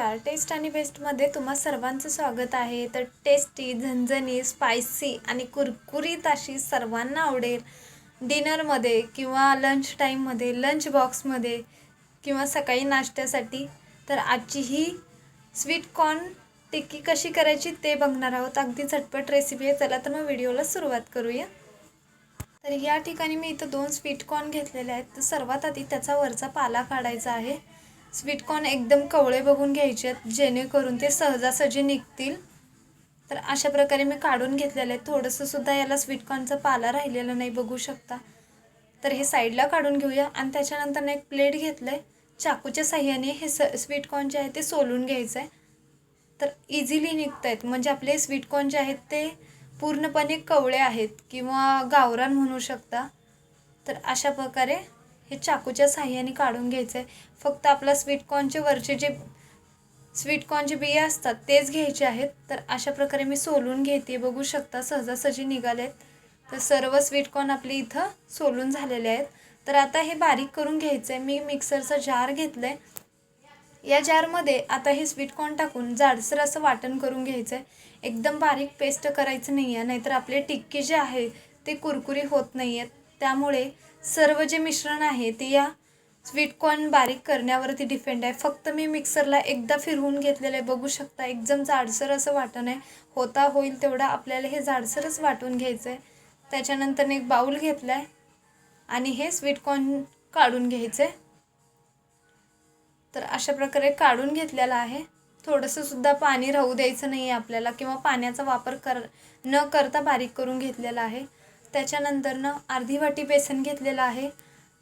नमस्कार. टेस्ट आणि बेस्टमध्ये तुम्हा सर्वांचं स्वागत आहे. तर टेस्टी झणझणी स्पायसी आणि कुरकुरीत अशी सर्वांना आवडेल डिनरमध्ये किंवा लंच टाईममध्ये लंच बॉक्समध्ये किंवा सकाळी नाश्त्यासाठी. तर आजची ही स्वीट कॉर्न टिक्की कशी करायची ते बघणार आहोत. अगदी झटपट रेसिपी आहे. चला तर मग व्हिडिओला सुरुवात करूया. तर या ठिकाणी मी इथं दोन स्वीट कॉर्न घेतलेले आहेत. तर सर्वात आधी त्याचा वरचा पाला काढायचा आहे. स्वीटकॉर्न एकदम कवळे बघून घ्यायचे आहेत जेणेकरून ते सहजासहजी निघतील. तर अशा प्रकारे मी काढून घेतलेले आहेत थोडंसं सुद्धा याला स्वीटकॉर्नचा पाला राहिलेला नाही बघू शकता. तर हे साईडला काढून घेऊया आणि त्याच्यानंतर एक प्लेट घेतलं आहे चाकूच्या साह्याने हे स स्वीटकॉर्न जे आहे ते सोलून घ्यायचं आहे तर इझिली निघत आहेत म्हणजे आपले स्वीटकॉर्न जे आहेत ते पूर्णपणे कवळे आहेत किंवा गावरान म्हणू शकता. तर अशा प्रकारे हे चाकूच्या साह्याने काढून घ्यायचं आहे फक्त आपला स्वीटकॉर्नचे वरचे जे स्वीटकॉर्नचे बिया असतात तेच घ्यायचे आहेत. तर अशा प्रकारे मी सोलून घेते. बघू शकता सहजासहजी निघाले आहेत. तर सर्व स्वीटकॉर्न आपली आपले इथं सोलून झालेले आहेत. तर आता हे बारीक करून घ्यायचं आहे मी मिक्सरचा जार घेतला आहे या जारमध्ये आता हे स्वीटकॉर्न टाकून जाडसर असं वाटण करून घ्यायचं आहे एकदम बारीक पेस्ट करायचं नाही आहे नाहीतर आपले टिक्की जे आहे ते कुरकुरी होत नाही आहेत त्यामुळे सर्व जे मिश्रण आहे ते या स्वीटकॉर्न बारीक करण्यावरती डिपेंड आहे. फक्त मी मिक्सरला एकदा फिरवून घेतलेलं आहे. बघू शकता एकदम जाडसर असं वाटण आहे. होता होईल तेवढा आपल्याला हे जाडसरच वाटून घ्यायचं आहे त्याच्यानंतर एक बाऊल घेतला आहे आणि हे स्वीटकॉर्न काढून घ्यायचं आहे तर अशा प्रकारे काढून घेतलेलं आहे. थोडंसं सुद्धा पाणी राहू द्यायचं नाही आहे आपल्याला किंवा पाण्याचा वापर कर न करता बारीक करून घेतलेला आहे. त्याच्यानंतरनं अर्धी वाटी बेसन घेतलेलं आहे.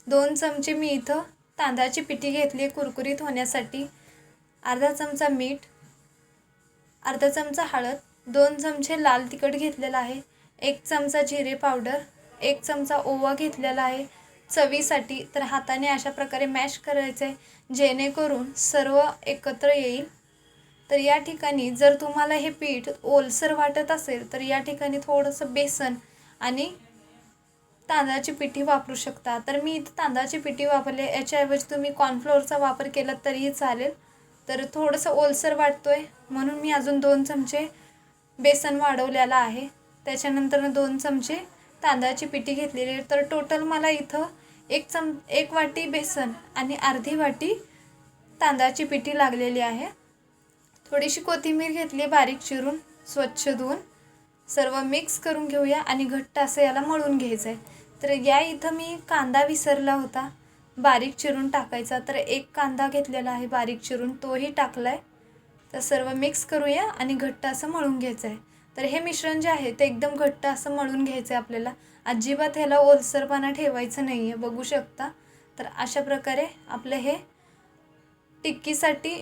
दोन चमचे मी इथं तांदळाची पिठी घेतली आहे कुरकुरीत होण्यासाठी. अर्धा चमचा मीठ अर्धा चमचा हळद दोन चमचे लाल तिखट घेतलेला आहे. एक चमचा जिरे पावडर एक चमचा ओवा घेतलेला आहे. चवीसाठी तर हाताने अशा प्रकारे मॅश करायचं आहे जेणेकरून सर्व एकत्र येईल. तर या ठिकाणी जर तुम्हाला हे पीठ ओलसर वाटत असेल तर या ठिकाणी थोडंसं बेसन आणि तांदळाची पिठी वापरू शकता. तर मी इथं तांदळाची पिठी वापरली. याच्याऐवजी तुम्ही कॉर्नफ्लोअरचा वापर केला तरीही चालेल. तर थोडंसं ओलसर वाटतो आहे म्हणून मी अजून दोन चमचे बेसन वाढवलेलं आहे. त्याच्यानंतर दोन चमचे तांदळाची पिठी घेतलेली आहे. तर टोटल मला इथं एक चम एक वाटी बेसन आणि अर्धी वाटी तांदळाची पिठी लागलेली आहे. थोडीशी कोथिंबीर घेतली बारीक चिरून स्वच्छ धुवून. सर्व मिक्स करून घेऊया आणि घट्ट असं याला मळून घ्यायचं आहे तर या इथं मी कांदा विसरला होता. बारीक चिरून टाकायचा. तर एक कांदा घेतलेला आहे बारीक चिरून. तोही टाकला आहे तर सर्व मिक्स करूया आणि घट्ट असं मळून घ्यायचं आहे तर हे मिश्रण जे आहे ते एकदम घट्ट असं मळून घ्यायचं आहे आपल्याला. अजिबात ह्याला ओलसरपणा ठेवायचं नाही आहे बघू शकता. तर अशा प्रकारे आपलं हे टिक्कीसाठी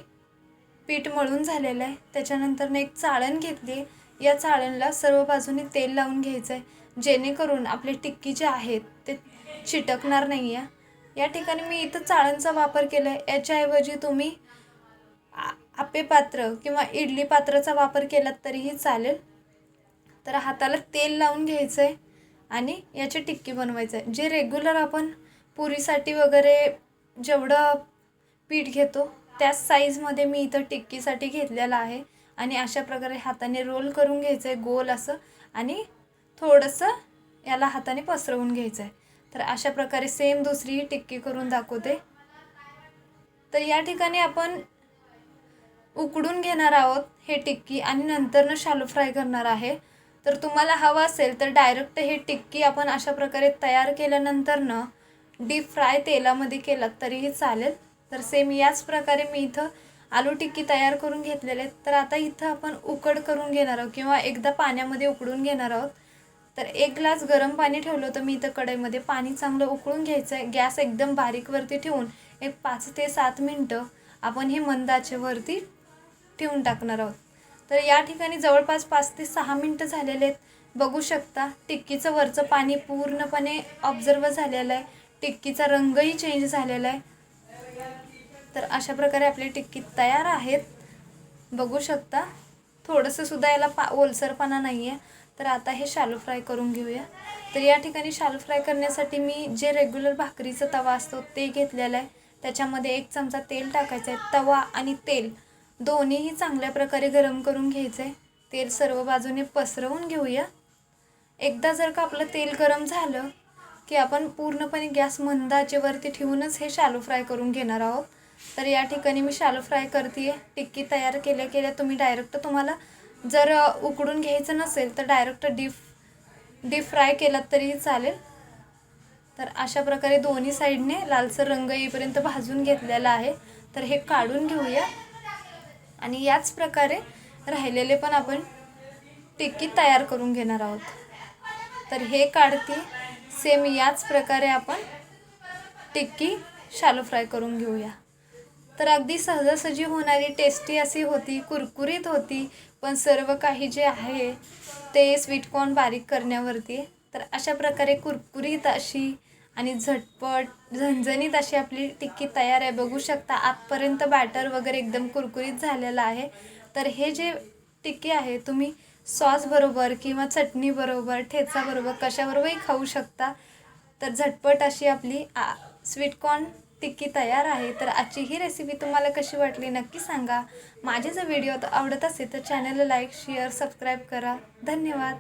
पीठ मळून झालेलं आहे. त्याच्यानंतर एक चाळण घेतली या चाळणला सर्व बाजूने तेल लावून घ्यायचं आहे जेणेकरून आपले टिक्की जे आहेत ते चिटकणार नाही आहे. या ठिकाणी मी इथं चाळणचा वापर केला आहे याच्याऐवजी तुम्ही आपे पात्र किंवा इडली पात्राचा वापर केलात तरीही चालेल. तर हाताला तेल लावून घ्यायचं आहे आणि याची टिक्की बनवायचं आहे जे रेग्युलर आपण पुरीसाठी वगैरे जेवढं पीठ घेतो त्याच साईजमध्ये मी इथं टिक्कीसाठी घेतलेलं आहे. आणि अशा प्रकारे हाताने रोल करून घ्यायचं आहे गोल असं. आणि थोडंसं याला हाताने पसरवून घ्यायचं आहे तर अशा प्रकारे सेम दुसरी टिक्की करून दाखवते. तर या ठिकाणी आपण उकडून घेणार आहोत हे टिक्की आणि नंतरनं शालो फ्राय करणार आहे. तर तुम्हाला हवं असेल तर डायरेक्ट हे टिक्की आपण अशा प्रकारे तयार केल्यानंतरनं डीप फ्राय तेलामध्ये केलात तरीही चालेल. तर सेम याच प्रकारे मी इथं आलू टिक्की तयार करून घेतलेले आहेत. तर आता इथं आपण उकड करून घेणार आहोत किंवा एकदा पाण्यामध्ये उकडून घेणार आहोत. तर एक ग्लास गरम पाणी ठेवलं होतं मी इथं कढईमध्ये. पाणी चांगलं उकळून घ्यायचं आहे गॅस एकदम बारीकवरती ठेवून एक पाच ते सात मिनटं आपण हे मंदाचेवरती ठेवून टाकणार आहोत. तर या ठिकाणी जवळपास पाच ते सहा मिनटं झालेले आहेत. बघू शकता टिक्कीचं वरचं पाणी पूर्णपणे ऑब्झर्व झालेलं आहे. टिक्कीचा रंगही चेंज झालेला आहे. तर अशा प्रकारे आपली टिक्की तयार आहेत. बघू शकता. थोडंसं सुद्धा याला पा ओलसरपणा नाही आहे तर आता हे शालो फ्राय करून घेऊया. तर या ठिकाणी शालो फ्राय करण्यासाठी मी जे रेग्युलर भाकरीचा तवा असतो ते घेतलेला आहे. त्याच्यामध्ये एक चमचा तेल टाकायचं आहे. तवा आणि तेल दोन्हीही चांगल्या प्रकारे गरम करून घ्यायचं आहे तेल सर्व बाजूने पसरवून घेऊया. एकदा जर का आपलं तेल गरम झालं की आपण पूर्णपणे गॅस मंदाचेवरती ठेवूनच हे शालो फ्राय करून घेणार आहोत. तर या ठिकाणी मी शालो फ्राय करते आहे टिक्की तयार केल्या केल्या तुम्ही डायरेक्ट तुम्हाला जर उकडून घ्यायचं नसेल तर डायरेक्ट डीप डीप फ्राय केलात तरीही चालेल. तर अशा प्रकारे दोन्ही साईडने लालसर रंग येईपर्यंत भाजून घेतलेला आहे. तर हे काढून घेऊया. आणि याच प्रकारे राहिलेले पण आपण टिक्की तयार करून घेणार आहोत. तर हे काढते सेम याच प्रकारे आपण टिक्की शालो फ्राय करून घेऊया. तर अगदी सहजासहजी होणारी टेस्टी अशी होती कुरकुरीत होती पण सर्व काही जे आहे ते स्वीटकॉर्न बारीक करण्यावरती. तर अशा प्रकारे कुरकुरीत अशी आणि झटपट झणझणीत अशी आपली टिक्की तयार आहे. बघू शकता आतपर्यंत बॅटर वगैरे एकदम कुरकुरीत झालेलं आहे. तर हे जे टिक्की आहे तुम्ही सॉसबरोबर किंवा चटणीबरोबर ठेचाबरोबर कशाबरोबरही खाऊ शकता. तर झटपट अशी आपली आ स्वीटकॉर्न टिक्की तयार आहे तर आजची ही रेसिपी तुम्हाला कशी वाटली नक्की सांगा. माझे जर व्हिडिओ आवडत असेल तर चॅनलला लाईक शेअर सबस्क्राईब करा. धन्यवाद.